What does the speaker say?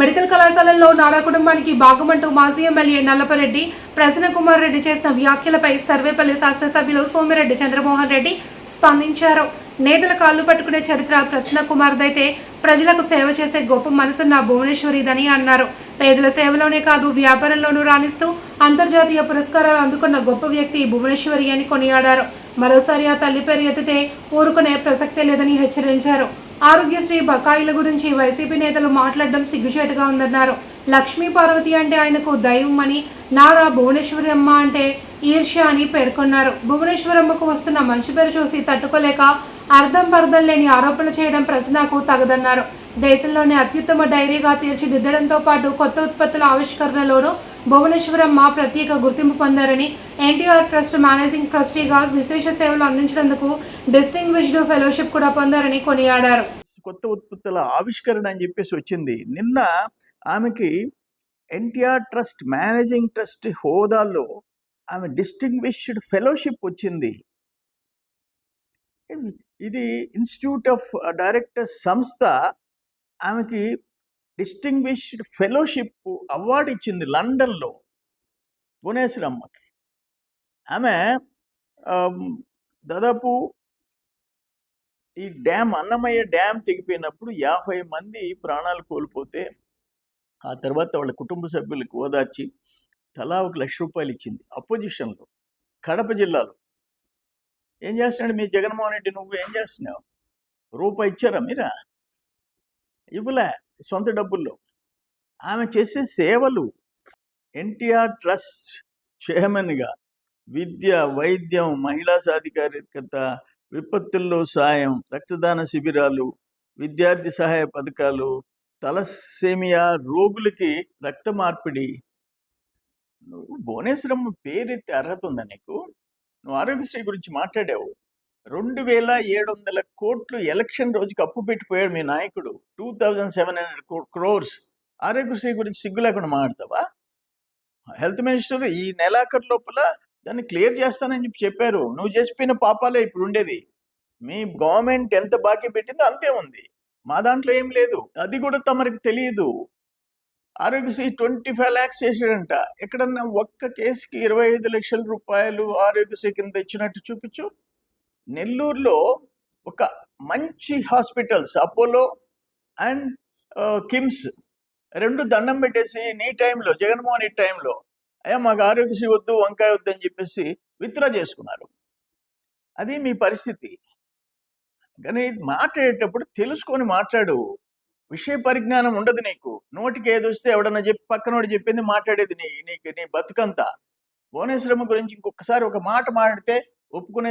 Medical కళాశాలలో నారా కుటుంబానికి భాగమంటూ మాజీ ఎమ్మెల్యే నల్లపరెడ్డి ప్రసన్న కుమార్ రెడ్డి చేసిన వ్యాఖ్యలపై సర్వేపల్లి శాసనసభ్యులు సోమిరెడ్డి చంద్రమోహన్ రెడ్డి స్పందించారు. నేతల కాళ్ళు పట్టుకునే చరిత్ర ప్రసన్న కుమార్దైతే ప్రజలకు సేవ చేసే గొప్ప మనసున్న భువనేశ్వరిదని అన్నారు. పేదల సేవలోనే కాదు వ్యాపారంలోనూ రాణిస్తూ అంతర్జాతీయ పురస్కారాలు అందుకున్న గొప్ప వ్యక్తి భువనేశ్వరి అని కొనియాడారు. మరోసారి ఆ తల్లి పేరు ఎత్తితే ఊరుకునే ప్రసక్తే లేదని హెచ్చరించారు. ఆరోగ్యశ్రీ బకాయిల గురించి వైసీపీ నేతలు మాట్లాడడం సిగ్గుచేటుగా ఉందన్నారు. లక్ష్మీ పార్వతి అంటే ఆయనకు దైవమని నారా భువనేశ్వరమ్మ అంటే ఈర్ష్య అని పేర్కొన్నారు. భువనేశ్వరమ్మకు వస్తున్న మంచి పేరు చూసి తట్టుకోలేక అర్థం పర్థం లేని ఆరోపణలు చేయడం ప్రశ్నకు తగదన్నారు. దేశంలోనే అత్యుత్తమ డైరీగా తీర్చిదిద్దడంతో పాటు కొత్త ఉత్పత్తుల ఆవిష్కరణలోనూ భువనేశ్వరమ్మ ప్రత్యేక గుర్తింపు పొందారని ఎన్టీఆర్ ట్రస్ట్ మేనేజింగ్ ట్రస్టీగా విశేష సేవలు అందించినందుకు డిస్టింగ్విష్డ్ ఫెలోషిప్ కూడా పొందారని కొనియాడారు. కొత్త ఉత్పత్తుల ఆవిష్కరణ అని చెప్పేసి వచ్చింది. నిన్న ఆమెకి ఎన్టీఆర్ ట్రస్ట్ మేనేజింగ్ ట్రస్ట్ హోదాలో ఆమె డిస్టింగ్విష్డ్ ఫెలోషిప్ వచ్చింది. ఇది- ఇది ఇన్స్టిట్యూట్ ఆఫ్ డైరెక్టర్స్ సంస్థ ఆమెకి డిస్టింగ్విష్డ్ ఫెలోషిప్ అవార్డు ఇచ్చింది లండన్లో భువనేశ్వరమ్మకి. ఆమె దాదాపు ఈ డ్యామ్ అన్నమయ్య డ్యామ్ తెగిపోయినప్పుడు యాభై మంది ప్రాణాలు కోల్పోతే ఆ తర్వాత వాళ్ళ కుటుంబ సభ్యులకు ఓదార్చి తలా ఒక లక్ష రూపాయలు ఇచ్చింది అపోజిషన్లో కడప జిల్లాలో. ఏం చేస్తున్నాడు మీ జగన్మోహన్ రెడ్డి నువ్వు? ఏం చేస్తున్నావు? రూపాయి ఇచ్చారా మీరా? ఇవ్వలే సొంత డబ్బుల్లో. ఆమె చేసే సేవలు ఎన్టీఆర్ ట్రస్ట్ చైర్మన్గా విద్య వైద్యం మహిళా సాధికారికత విపత్తుల్లో సాయం రక్తదాన శిబిరాలు విద్యార్థి సహాయ పథకాలు తలసేమియా రోగులకి రక్త మార్పిడి. నువ్వు భువనేశ్వరమ్మ పేరెత్తి అర్హత ఉందా నీకు? నువ్వు ఆరోగ్యశ్రీ గురించి మాట్లాడావు. రెండు వేల ఏడు వందల కోట్లు ఎలక్షన్ రోజుకి అప్పు పెట్టిపోయాడు మీ నాయకుడు. Two thousand seven hundred crores. Aarogyasri గురించి సిగ్గు లేకుండా మాట్లాడతావా? హెల్త్ మినిస్టర్ ఈ నెలాఖరు లోపల దాన్ని క్లియర్ చేస్తానని చెప్పి చెప్పారు. నువ్వు చేసిపోయిన పాపాలే ఇప్పుడు ఉండేది. మీ గవర్నమెంట్ ఎంత బాకీ పెట్టిందో అంతే ఉంది. మా దాంట్లో ఏం లేదు. అది కూడా తమరికి తెలియదు. ఆరోగ్యశ్రీ ట్వంటీ ఫైవ్ ల్యాక్స్ చేసాడంట ఎక్కడన్నా ఒక్క కేసుకి ఇరవై ఐదు లక్షల రూపాయలు ఆరోగ్యశ్రీ కింద ఇచ్చినట్టు చూపించు. నెల్లూరులో ఒక మంచి హాస్పిటల్స్ అపోలో అండ్ కిమ్స్ రెండు దండం పెట్టేసి నీ టైంలో జగన్మోహన్ రెడ్డి టైంలో అయ్యా మాకు ఆరోగ్యశ్రీ వద్దు వంకాయ వద్దు అని చెప్పేసి విత్డ్రా చేసుకున్నారు. అది మీ పరిస్థితి. కానీ మాట్లాడేటప్పుడు తెలుసుకొని మాట్లాడు. విషయ పరిజ్ఞానం ఉండదు నీకు. నోటికి ఏది వస్తే ఎవడన్నా చెప్పి పక్కనోడు చెప్పింది మాట్లాడేది నీ నీకు నీ బతుకంతా. భువనేశ్వరమ్మ గురించి ఇంకొకసారి ఒక మాట మాట్లాడితే ఒప్పుకునే